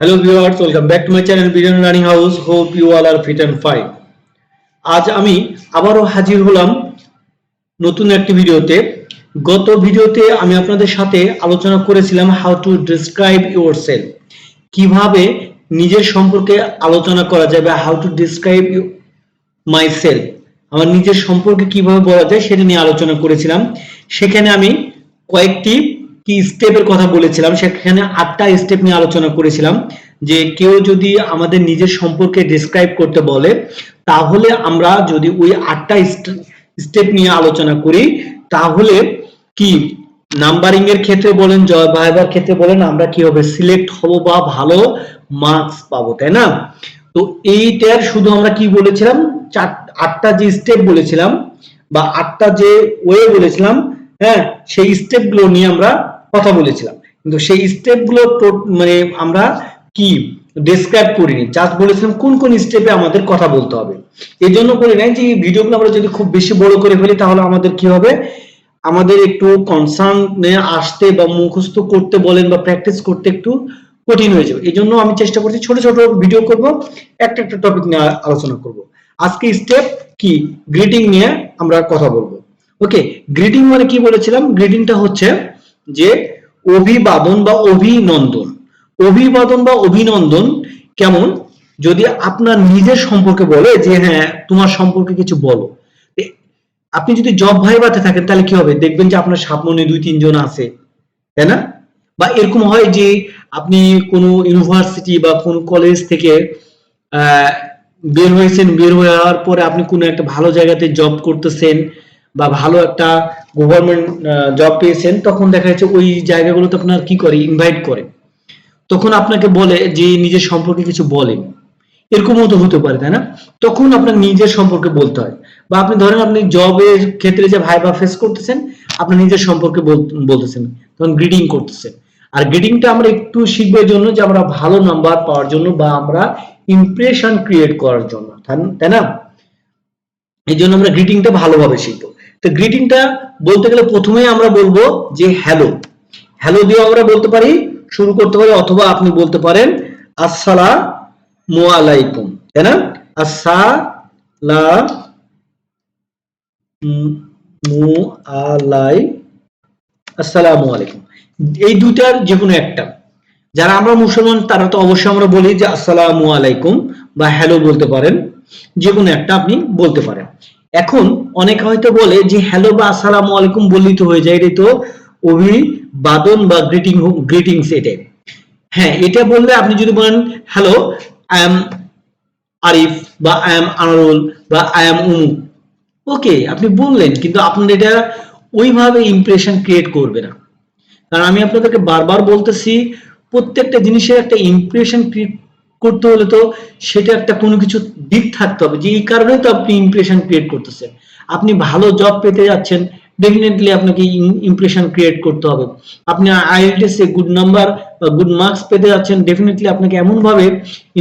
Hello viewers, welcome back to my channel Vision Learning House. Hope you all are fit and fine. আজ আমি আবারও হাজির হলাম নতুন একটি ভিডিওতে গত ভিডিওতে আমি আপনাদের সাথে আলোচনা করেছিলাম how to describe your self কীভাবে নিজের সম্পর্কে আলোচনা করা যায় বা how to describe myself আমার নিজের সম্পর্কে কীভাবে বলা যায় সেটা নিয়ে আলোচনা করেছিলাম সেখানে আমি কয়েকটি কি স্টেপের কথা বলেছিলাম, সেখানে আটটা স্টেপ নিয়ে আলোচনা করেছিলাম, যে কেউ যদি আমাদের নিজের সম্পর্কে ডিসক্রাইব করতে বলে, তাহলে আমরা যদি ওই আটটা স্টেপ নিয়ে আলোচনা করি, তাহলে কি নাম্বারিং এর ক্ষেত্রে বলেন, জয় ভাইবার ক্ষেত্রে বলেন, আমরা কি হবে সিলেক্ট হব বা ভালো মার্কস পাবো, তাই না? তো এইটার শুধু আমরা কি বলেছিলাম? চার, আটটা যে স্টেপ বলেছিলাম, বা আটটা যে ওয়ে বলেছিলাম হ্যাঁ সেই স্টেপগুলো নিয়ে আমরা কথা বলেছিলাম। কিন্তু সেই স্টেপগুলো মানে আমরা কি ডেসক্রাইব করিনি জাস্ট বলেছিলাম কোন কোন স্টেপে আমাদের কথা বলতে হবে। এই জন্য করি নাই যে ভিডিওগুলো আমরা যদি খুব বেশি বড় করে ফেলি, তাহলে আমাদের কি হবে? আমাদের একটু কনসার্ন আসতে বা মুখস্থ করতে বলেন বা প্র্যাকটিস করতে একটু কঠিন হয়ে যাবে। এই জন্য আমি চেষ্টা করছি ছোট ছোট ভিডিও করব, একটা একটা টপিক নিয়ে আলোচনা করব। আজকে স্টেপ কি? গ্রিটিং নিয়ে আমরা কথা বলব। ওকে গ্রিটিং মানে কি বলেছিলাম? গ্রিটিংটা হচ্ছে যে অভিবাদন বা অভিনন্দন। অভিবাদন বা অভিনন্দন কেমন? যদি আপনার নিজের সম্পর্কে বলে যে হ্যাঁ তোমার সম্পর্কে কিছু বলো। আপনি যদি জব ভাইবাতে থাকেন, তাহলে কি হবে? দেখবেন যে আপনার সামনে দুই, তিনজন আছে। তাই না? বা এরকম হয় যে আপনি কোনো ইউনিভার্সিটি বা কোনো কলেজ থেকে বের হয়েছেন, বের হওয়ার পরে আপনি কোনো একটা ভালো জায়গাতে জব করতেছেন বা ভালো একটা গভর্নমেন্ট জব পেয়েছেন, তখন দেখা যাচ্ছে ওই জায়গাগুলোতে আপনার কি করে ইনভাইট করে। তখন আপনাকে বলে যে, নিজের সম্পর্কে কিছু বলেন। এরকমও তো হতে পারে, তাই না? তখন আপনার নিজের সম্পর্কে বলতে হয়। বা আপনি ধরেন আপনি জবের ক্ষেত্রে যে ভাইবা ফেস করতেছেন, আপনার নিজের সম্পর্কে বলতেছেন, তখন গ্রিডিং করতেছেন। আর গ্রিডিংটা আমরা একটু শিখব জন্য যে, আমরা ভালো নাম্বার পাওয়ার জন্য বা আমরা ইমপ্রেশন ক্রিয়েট করার জন্য, তাই না? এই জন্য আমরা গ্রিটিংটা ভালোভাবে শিখব। তো গ্রিটিংটা বলতে গেলে প্রথমেই আমরা বলব যে হ্যালো হ্যালো দিয়ে আমরা বলতে পারি, শুরু করতে পারি অথবা আপনি বলতে পারেন, আসসালামু আলাইকুম। তাই না? আসসালামু আলাই আসসালামু আলাইকুম। এই দুইটার যে কোনো একটা। যারা আমরা মুসলমান, তারা তো অবশ্যই আমরা বলি যে, আসসালামু আলাইকুম বা হ্যালো বলতে পারেন। যে কোনো একটা আপনি বলতে পারেন। এখন অনেকে হয়তো বলে যে, হ্যালো বা আসসালামু আলাইকুম বললেই তো হয়ে যায় এটা তো অভিবাদন বা গ্রিটিং গ্রিটিংস এটাই হ্যাঁ এটা বললে আপনি যদি বলেন, হ্যালো আই এম আরিফ বা আই এম আনারুল বা আই এম উমুক ওকে আপনি বললেন, কিন্তু আপনার এটা ওইভাবে ইমপ্রেশন ক্রিয়েট করবে না। কারণ আমি আপনাদেরকে বারবার বলতেছি, প্রত্যেকটা জিনিসের একটা ইমপ্রেশন করতে হলে তো সেটা একটা কোনো কিছু দিক থাকতে হবে, যে এই কারণে তো আপনি ইমপ্রেশন ক্রিয়েট করতেছেন। আপনি ভালো জব পেতে যাচ্ছেন ডেফিনেটলি আপনাকে ইমপ্রেশন ক্রিয়েট করতে হবে। আপনি আইএলটিএস এ গুড নাম্বার বা গুড মার্কস পেতে যাচ্ছেন ডেফিনেটলি আপনাকে এমন ভাবে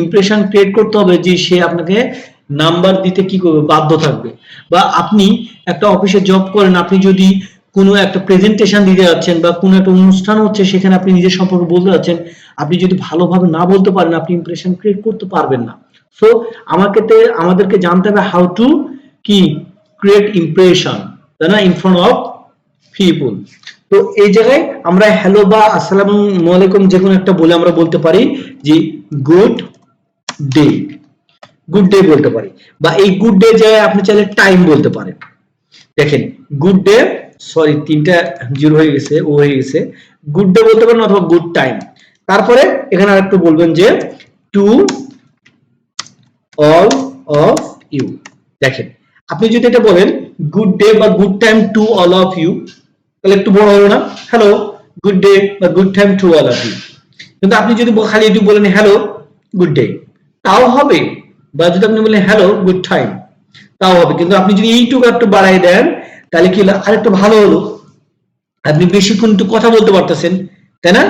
ইমপ্রেশন ক্রিয়েট করতে হবে যে সে আপনাকে নাম্বার দিতে কি করবে, বাধ্য থাকবে। বা আপনি একটা অফিসে জব করেন, আপনি যদি কোনো একটা প্রেজেন্টেশন দিতে যাচ্ছেন বা কোনো একটা অনুষ্ঠান হচ্ছে, সেখানে আপনি নিজের সম্পর্কে বলতে যাচ্ছেন, আপনি যদি ভালোভাবে না বলতে পারেন, আপনি ইমপ্রেশন ক্রিয়েট করতে পারবেন না। সো আমাকে আমাদেরকে জানতে হবে হাউ টু কি? ক্রিয়েট ইমপ্রেশন তাই না? ইন ফ্রন্ট অফ পিপুল তো এই জায়গায় আমরা হ্যালো বা আসসালামু আলাইকুম যে কোনো একটা বলে আমরা বলতে পারি যে গুড ডে গুড ডে বলতে পারি। বা এই গুড ডে জায়গায় আপনি চাইলে টাইম বলতে পারেন। দেখেন গুড ডে সরি তিনটা জিরো হয়ে গেছে ও হয়ে গেছে। গুড ডে বলতে পারেন অথবা গুড টাইম তারপরে এখানে আরেকটু বলবেন যে টু অল অফ ইউ দেখেন, আপনি যদি এটা বলেন গুড ডে বা good time to all of you তাহলে একটু বড় হবে না? হ্যালো গুড ডে বা good time to all of you কিন্তু আপনি যদি খালি একটু বলেন হ্যালো গুড ডে তাও হবে। বা যদি আপনি বলেন হ্যালো গুড টাইম তাও হবে। কিন্তু আপনি যদি এইটুকু একটু বাড়াই দেন তাহলে কি আরেকটু ভালো হলো। আপনি বেশিক্ষণ একটু কথা বলতে পারতেছেন, তাই না?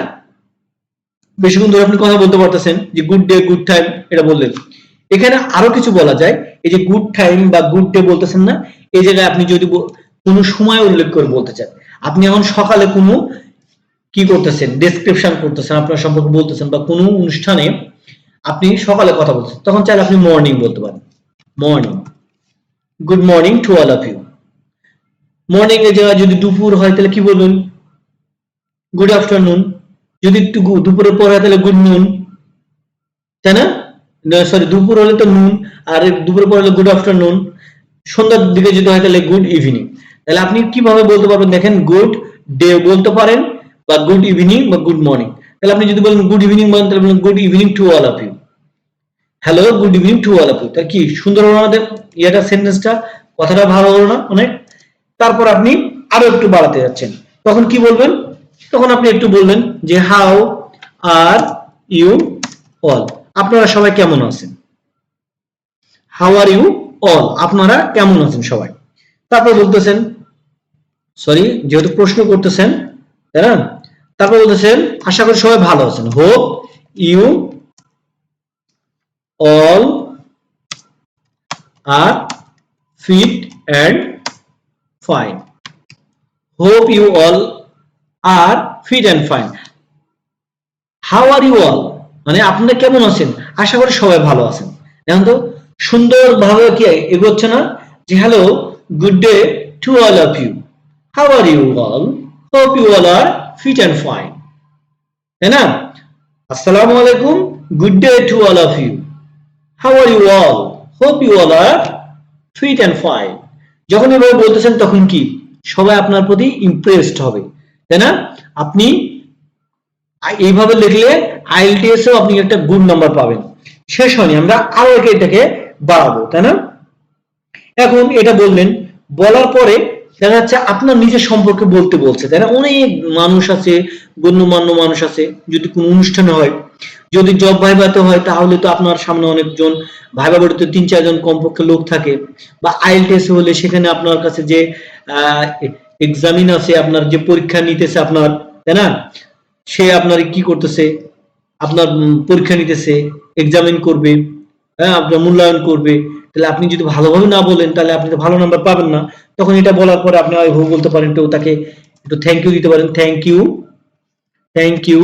বেশিক্ষণ ধরে আপনি কথা বলতে পারতেছেন যে গুড ডে গুড টাইম এটা বললেন। এখানে আরও কিছু বলা যায়। এই যে গুড টাইম বা গুড ডে বলতেছেন না, এই জায়গায় আপনি যদি কোনো সময় উল্লেখ করে বলতে চান। আপনি এখন সকালে কোনো কি করতেছেন? ডেসক্রিপশন করতেছেন, আপনার সম্পর্কে বলতেছেন বা কোনো অনুষ্ঠানে আপনি সকালে কথা বলছেন তখন চাইলে আপনি মর্নিং বলতে পারেন। Morning good morning to all of you morning এর জায়গায় যদি দুপুর হয়, তাহলে কি বলবেন গুড আফটারনুন যদি দুপুরের পর হয়, তাহলে গুড নুন তাই না? সরি দুপুর হলে তো নুন আর দুপুরের পর হলে গুড আফটারনুন সন্ধ্যার দিকে যদি হয়, তাহলে গুড ইভিনিং তাহলে আপনি কীভাবে বলতে পারবেন? দেখেন গুড ডে বলতে পারেন, বা গুড ইভিনিং বা গুড মর্নিং তাহলে আপনি যদি বলেন গুড ইভিনিং বলেন তাহলে বলেন good evening to all of you hello good evening to all of you তাহলে কি, সুন্দর হলো আমাদের? ইয়েটা সেন্টেন্সটা কথাটা ভালো হলো না? অনেক? তারপর আপনি আরও একটু বাড়াতে যাচ্ছেন। তখন কি বলবেন? তখন আপনি একটু বললেন যে হাউ আর ইউ অল আপনারা সবাই কেমন আছেন? হাউ আর ইউ অল আপনারা কেমন আছেন সবাই? তারপর বলতেছেন সরি যেহেতু প্রশ্ন করতেছেন, তাই না? তারপর বলতেছেন, আশা করি সবাই ভালো আছেন। Hope you all are fit and fine hope you all are fit and fine how are you all মানে আপনারা কেমন আছেন? আশা করি সবাই ভালো আছেন। এখন তো সুন্দর ভাবে কি এগোচ্ছে না? যে hello good day to all of you how are you all hope you all are fit and fine তাই না? আসসালামু আলাইকুম good day to all of you how are you all hope you all are fit and fine যখন এভাবে বলতেছেন তখন কি? সবাই আপনার প্রতি ইমপ্রেসড হবে, তাই না? আপনি এইভাবে লিখলে আইএলটিএস এও আপনি একটা গুড নাম্বার পাবেন। শেষ হয়নি, আমরা আরও একে এটাকে বাড়াবো, তাই না? এখন এটা বললেন, বলার পরে দেখা যাচ্ছে আপনার নিজের সম্পর্কে বলতে বলছে, তাই না? অনেক মানুষ আছে, গণ্যমান্য মানুষ আছে, যদি কোনো অনুষ্ঠানে হয় যদি জব ভাইভাতে হয়, তাহলে তো আপনার সামনে অনেকজন ভাইবা বাড়িতে তিন চারজন কমপক্ষে লোক থাকে। বা আইএলটিএস হলে সেখানে আপনার কাছে যে এক্সামিন আছে, আপনার যে পরীক্ষা নিতেছে আপনার, তাই না? সে আপনার কি করতেছে? আপনার পরীক্ষা নিতেছে এক্সামিন করবে হ্যাঁ আপনার মূল্যায়ন করবে। তাহলে আপনি যদি ভালোভাবে না বলেন, তাহলে আপনি তো ভালো নাম্বার পাবেন না। তখন এটা বলার পরে আপনি হয় হো বলতে পারেন তো তাকে একটু থ্যাংক ইউ দিতে পারেন। Thank you thank you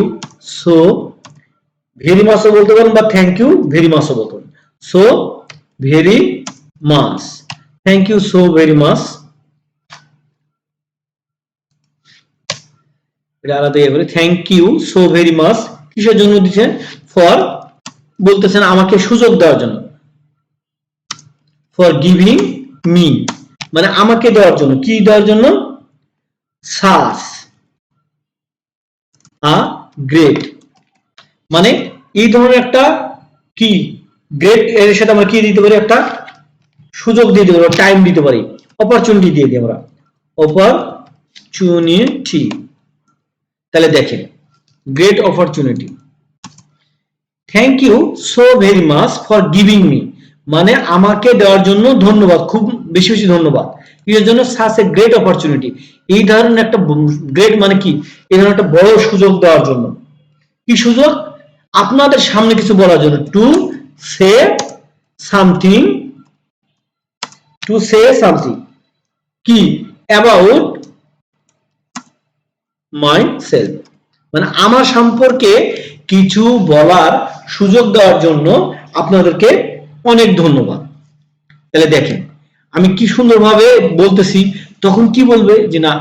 so very মাসও বলতে পারেন বা থ্যাংক ইউ ভেরি মাসও বলতে পারেন। So very much. Thank you so very much এটা আলাদা thank you so very much কিসের জন্য দিচ্ছেন? ফর বলতেছেন আমাকে সুযোগ দেওয়ার জন্য। ফর গিভিং মি মানে আমাকে দেওয়ার জন্য। কি দেওয়ার জন্য? সাস আ গ্রেট মানে এই ধরনের একটা কি? গ্রেট এর সাথে আমরা কি দিতে পারি? একটা সুযোগ দিয়ে দিতে পারি টাইম দিতে পারি অপরচুনিটি দিয়ে দিই আমরা। অপরচুনিটি তাহলে দেখেন great opportunity thank you so very much for giving me মানে আমাকে দেওয়ার জন্য ধন্যবাদ, খুব বেশি বেশি ধন্যবাদ। এর জন্য সাস এ গ্রেট অপরচুনিটি এই ধরনের একটা গ্রেট মানে কি? এই ধরনের একটা বড় সুযোগ দেওয়ার জন্য। কি সুযোগ? আপনাদের সামনে কিছু বলার জন্য to say something to say something কি অ্যাবাউট মাই সেলফ মানে আমার সম্পর্কে কিছু বলার সুযোগ দেওয়ার জন্য আপনাদেরকে অনেক ধন্যবাদ। তাহলে দেখেন, আমি কি সুন্দরভাবে বলতেছি, তখন কি বলবে? যে না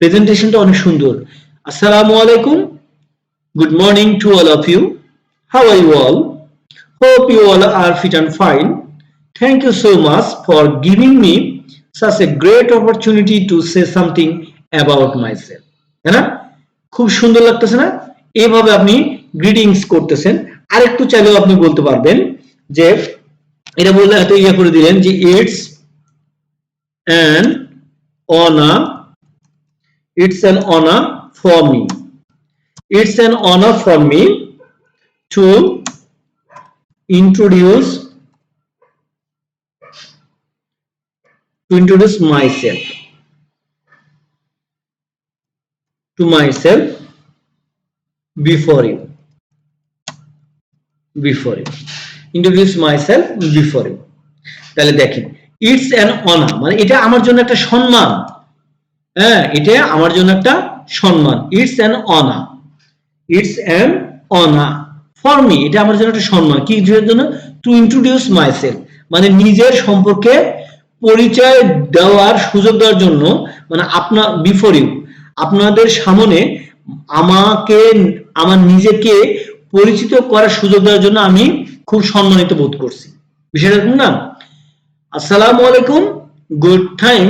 প্রেজেন্টেশনটা অনেক সুন্দর। আসসালামু আলাইকুম good morning to all of you how are you all hope you all are fit and fine thank you so much for giving me such a great opportunity to say something about myself. তাই না খুব সুন্দর লাগতেছে না? এইভাবে আপনি greetings করতেছেন। আরেকটু চাইলেও আপনি বলতে পারবেন যে, এটা বললে এত ইয়ে করে দিলেন যে it's an honour it's an honour for me it's an honour for me to introduce to introduce myself to myself before you before you introduce myself before you তাহলে দেখেন ইটস অ্যান অনার মানে এটা আমার জন্য একটা সম্মান হ্যাঁ এটা আমার জন্য একটা সম্মান it's an honour it's an honour for me এটা আমার জন্য একটা সম্মান। কি জন্য? টু ইন্ট্রোডিউস মাইসেলফ মানে নিজের সম্পর্কে পরিচয় দেওয়ার সুযোগ দেওয়ার জন্য মানে আপনার বিফোর ইউ আপনাদের সামনে আমাকে, আমার নিজেকে পরিচিত করার সুযোগ দেওয়ার জন্য আমি খুব সম্মানিত বোধ করছি। বিষয়টা এরকম না? আসসালামু আলাইকুম। Good time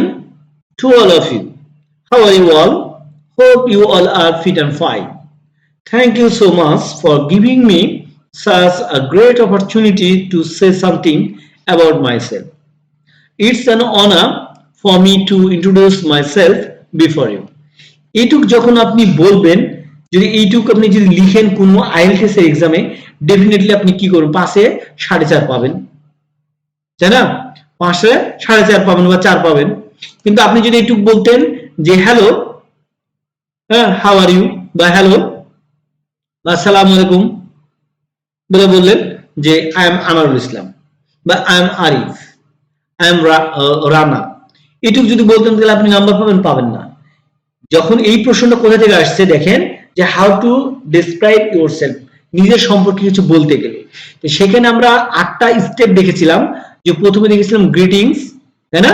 to all of you how are you all hope you all are fit and fine Thank you so much for giving me such a great opportunity to say something about myself. It's an honor for me to introduce myself before you. এইটুক যখন আপনি বলবেন, যদি এইটুক আপনি যদি লিখেন কোনো আইএলটিএস এর এক্সামে ডেফিনেটলি আপনি কি করবেন? পাশে সাড়ে চার পাবেন। তাই না? পাশে সাড়ে চার পাবেন বা চার পাবেন। কিন্তু আপনি যদি এইটুক বলতেন যে হ্যালো হ্যাঁ হাউ আর ইউ বা হ্যালো বা আসসালামু আলাইকুম। বলে বললেন যে আই এম আনারুল ইসলাম বা I am Arif I am Rana এটুকু যদি বলতেন, তাহলে আপনি নাম্বার পাবেন পাবেন না। যখন এই প্রশ্নটা কোথা থেকে আসছে, দেখেন যে how to describe your self নিজের সম্পর্কে কিছু বলতে গেলে। তো সেখানে আমরা আটটা স্টেপ দেখেছিলাম। যে, প্রথমে দেখেছিলাম গ্রিটিংস তাই না?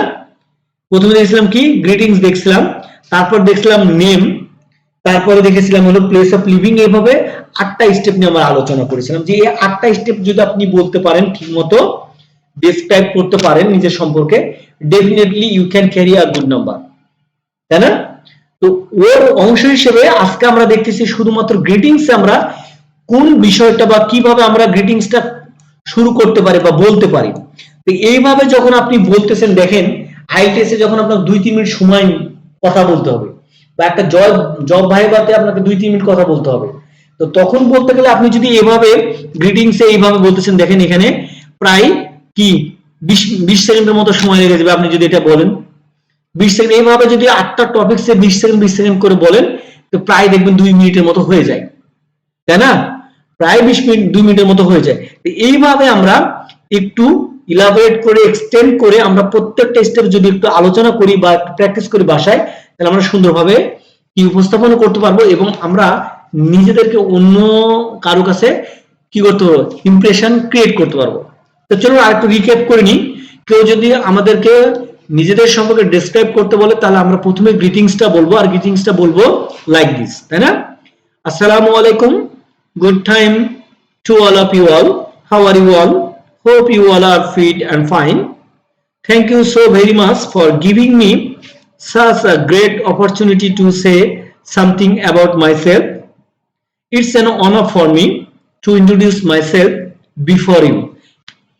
প্রথমে দেখেছিলাম কি? গ্রিটিংস দেখছিলাম। তারপর দেখছিলাম নেম তারপরে দেখেছিলাম হলো প্লেস অফ লিভিং এইভাবে আটটা স্টেপ নিয়ে আমরা আলোচনা করেছিলাম। যে এই আটটা স্টেপ যদি আপনি বলতে পারেন ঠিক মতো ডিসক্রাইব করতে পারেন নিজের সম্পর্কে definitely you can carry a good number তাই না? তো ওর অংশ হিসেবে আজকে আমরা দেখতেছি শুধুমাত্র গ্রিটিংস আমরা কোন বিষয়টা বা কীভাবে আমরা গ্রিটিংসটা শুরু করতে পারি বা বলতে পারি। তো এইভাবে যখন আপনি বলতেছেন, দেখেন আইটিএসে যখন আপনার দুই তিন মিনিট সময় কথা বলতে হবে। বা একটা জব জব ভাইবাতে আপনাকে দুই, তিন মিনিট কথা বলতে হবে। তো তখন বলতে গেলে আপনি যদি এভাবে গ্রিটিংসে এইভাবে বলতেছেন, দেখেন এখানে প্রায় কি, বিশ বিশ সেকেন্ডের মতো সময় লেগে যাবে আপনি যদি এটা বলেন। বিশ সেকেন্ড, এইভাবে যদি আটটা টপিক্সে বিশ সেকেন্ড বিশ সেকেন্ড করে বলেন, তো প্রায় দেখবেন দুই মিনিটের মতো হয়ে যায়। তাই না? প্রায় বিশ মিনিট, দুই মিনিটের মতো হয়ে যায়। তো এইভাবে আমরা একটু ইলাবোরেট করে এক্সটেন্ড করে আমরা প্রত্যেকটা স্টেপ যদি একটু আলোচনা করি বা প্র্যাকটিস করি বাসায় তাহলে আমরা সুন্দরভাবে কি উপস্থাপন করতে পারব এবং আমরা নিজেদেরকে অন্য কারও কাছে কি করতে পারব? ইমপ্রেশন ক্রিয়েট করতে পারব। তো চলো আর একটু রিক্যাপ করে নিই। কেউ যদি আমাদেরকে নিজেদের সম্পর্কে ডেসক্রাইব করতে বলে, তাহলে আমরা প্রথমে গ্রিটিংসটা বলব আর গ্রিটিংসটা বলব লাইক দিস তাই না? আসসালামু আলাইকুম good time to all of you all how are you all hope you all are fit and fine thank you so very much for giving me such a great opportunity to say something about myself. It's an honor for me to introduce myself before you.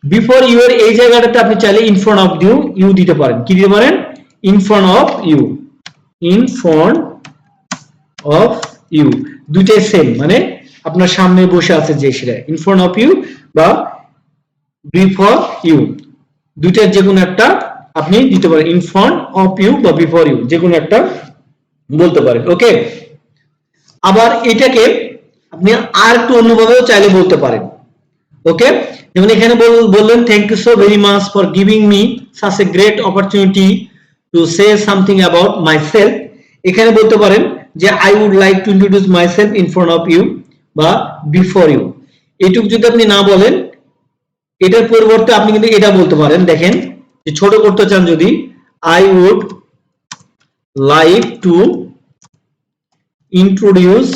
Before you এর এই জায়গাটাতে আপনি চাইলে in front of you you দিতে পারেন। কি দিতে পারেন? In front of you in front of you দুইটাই সেম মানে আপনার সামনে বসে আছে যে সেটা। ইন ফ্রন্ট অফ ইউ বা বিফোর ইউ দুইটার যে কোনো একটা আপনি দিতে পারেন ইন ফ্রন্ট অফ ইউ বা বিফোর ইউ যে কোনো একটা বলতে পারেন ওকে আবার এটাকে আপনি আর একটু অন্যভাবেও চাইলে বলতে পারেন ওকে যেমন এখানে বললেন thank you so very much for giving me such a great opportunity to say something about my self এখানে বলতে পারেন যে I would like to introduce my self in front of you বা বিফোর ইউ এইটুকু যদি আপনি না বলেন, এটার পরিবর্তে আপনি কিন্তু এটা বলতে পারেন, দেখেন। ছোট করতে চান যদি I would like to introduce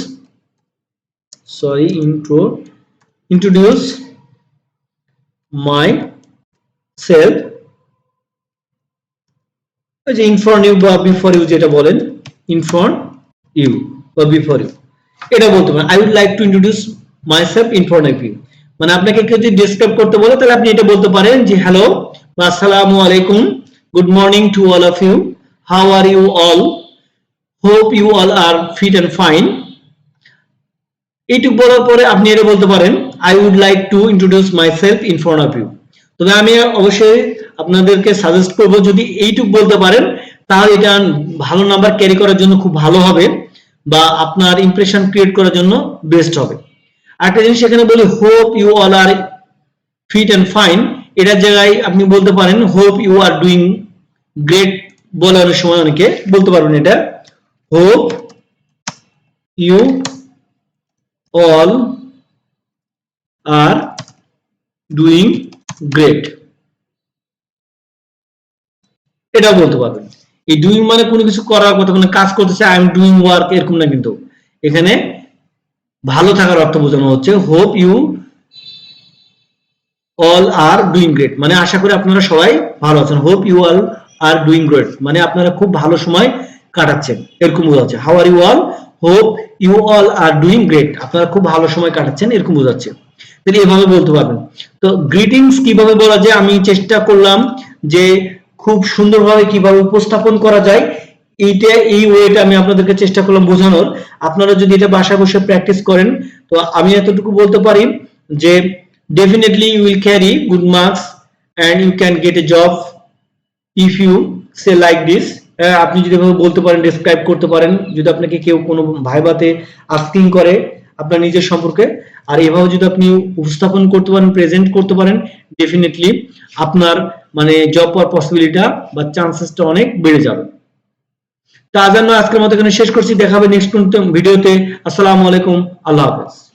sorry intro introduce my self যে ইন ফ্রন্ট ইউ বা বিফোর ইউ যেটা বলেন ইন ফ্রন্ট ইউ বা বিফোর ইউ এটা বলতে পারেন। I would like to introduce my self in front of you মানে আপনাকে কেউ যদি ডিসক্রাইব করতে বলে, তাহলে আপনি এটা বলতে পারেন যে হ্যালো আসসালামু আলাইকুম good morning to all of you how are you all hope you all are fit and fine এইটুকু বলার পরে আপনি এটা বলতে পারেন I would like to introduce my self in front of you তবে আমি অবশ্যই আপনাদেরকে সাজেস্ট করব, যদি এইটুক বলতে পারেন, তাহলে এটা ভালো নাম্বার ক্যারি করার জন্য খুব ভালো হবে বা আপনার ইমপ্রেশন ক্রিয়েট করার জন্য বেস্ট হবে। আরেকটা জিনিস এখানে বলি hope you all are fit and fine এটার জায়গায় আপনি বলতে পারেন hope you are doing great বলার সময় অনেকে বলতে পারবেন এটা। Hope you all are doing great এটাও বলতে পারবেন। এই ডুইং মানে কোনো কিছু করার কথা মানে কাজ করতেছে আই এম ডুইং ওয়ার্ক এরকম না কিন্তু। এখানে ভালো থাকার অর্থ বোঝানো হচ্ছে hope you all are doing great মানে আশা করি আপনারা সবাই ভালো আছেন। Hope you all are doing great মানে আপনারা খুব ভালো সময় কাটাচ্ছেন। এরকম বোঝাচ্ছে। How are you all hope you all are doing great আপনারা খুব ভালো সময় কাটাচ্ছেন, এরকম বোঝাচ্ছে। তাহলে এভাবে বলতে পারবেন। তো গ্রিটিংস কীভাবে বলা যায়? আমি চেষ্টা করলাম যে খুব সুন্দরভাবে কীভাবে উপস্থাপন করা যায়। এইটা, এই ওয়েটা আমি আপনাদেরকে চেষ্টা করলাম বোঝানোর। আপনারা যদি এটা বাসায় বসে প্র্যাকটিস করেন, তো আমি এতটুকু বলতে পারি যে definitely you will carry good marks and you can get a job if you say like this. আহ, আপনি যদি বলতে পারেন ডেসক্রাইব করতে পারেন যদি আপনাকে কেউ কোনো ভাইবাতে আস্কিং করে আপনার নিজের সম্পর্কে আর এভাবে যদি আপনি উপস্থাপন করতে পারেন প্রেজেন্ট করতে পারেন ডেফিনেটলি আপনার মানে জব পাওয়ার পসিবিলিটা বা চান্সেসটা অনেক বেড়ে যাবে। তা আজ আজকের মতো এখানে শেষ করছি। দেখাবে নেক্সট ভিডিওতে। আসসালামু আলাইকুম। আল্লাহ হাফেজ।